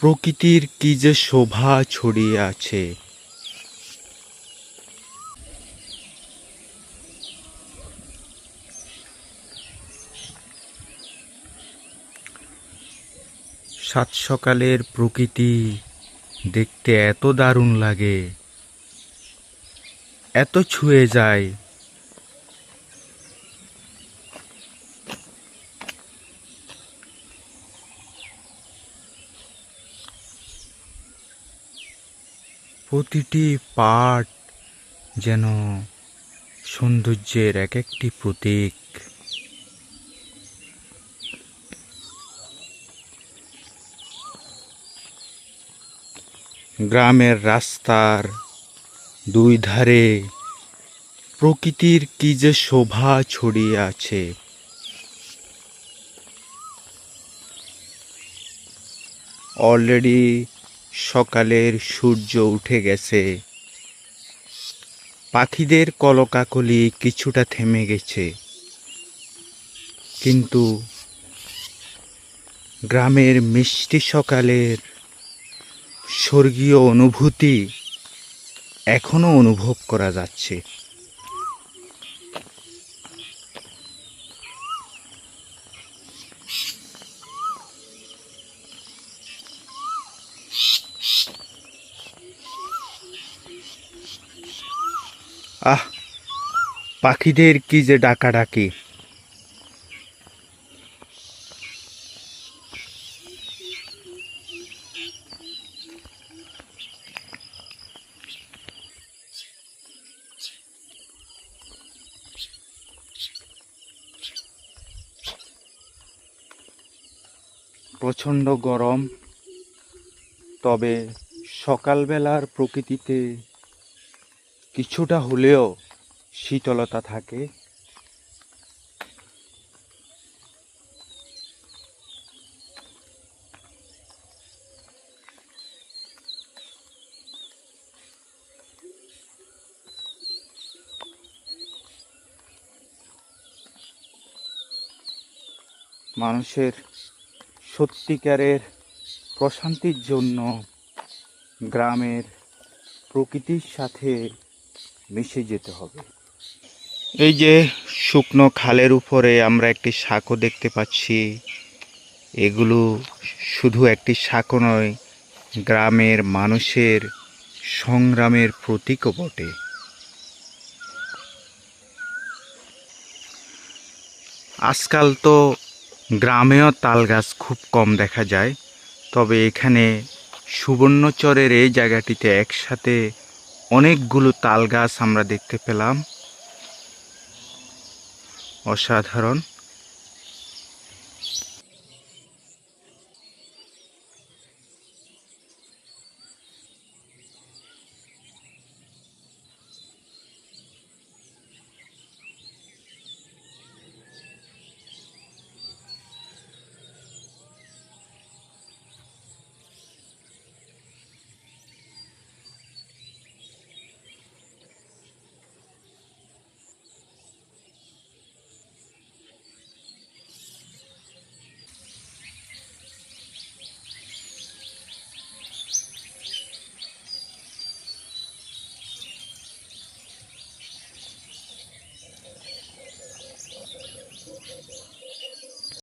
প্রকৃতির কি যে শোভা ছড়িয়ে আছে। সাত সকালের প্রকৃতি দেখতে এত দারুণ লাগে, এত ছুঁয়ে যায়। প্রতিটি পার্ট যেন সৌন্দর্যের এক একটি প্রতীক। গ্রামের রাস্তার দুই ধারে প্রকৃতির কি যে শোভা ছড়িয়ে আছে। অলরেডি সকালের সূর্য উঠে গেছে। পাখিদের কলকাকলি কিছুটা থেমে গেছে। কিন্তু গ্রামের মিষ্টি সকালের স্বর্গীয় অনুভূতি এখনও অনুভব করা যাচ্ছে। আহ পাখিদের কি যে ডাকাডাকি। প্রচণ্ড গরম তবে সকালবেলার প্রকৃতিতে কিছুটা হলেও শীতলতা থাকে। মানুষের সত্যিকারের প্রশান্তির জন্য গ্রামের প্রকৃতির সাথে মিশে যেতে হবে। এই যে শুকনো খালের উপরে আমরা একটি সাঁকো দেখতে পাচ্ছি, এগুলো শুধু একটি সাঁকো নয়, গ্রামের মানুষের সংগ্রামের প্রতীকও বটে। আজকাল তো গ্রামেও তাল গাছ খুব কম দেখা যায়, তবে এখানে সুবর্ণচরের এই জায়গাটিতে একসাথে অনেকগুলো তাল গাছ আমরা দেখতে পেলাম। অসাধারণ।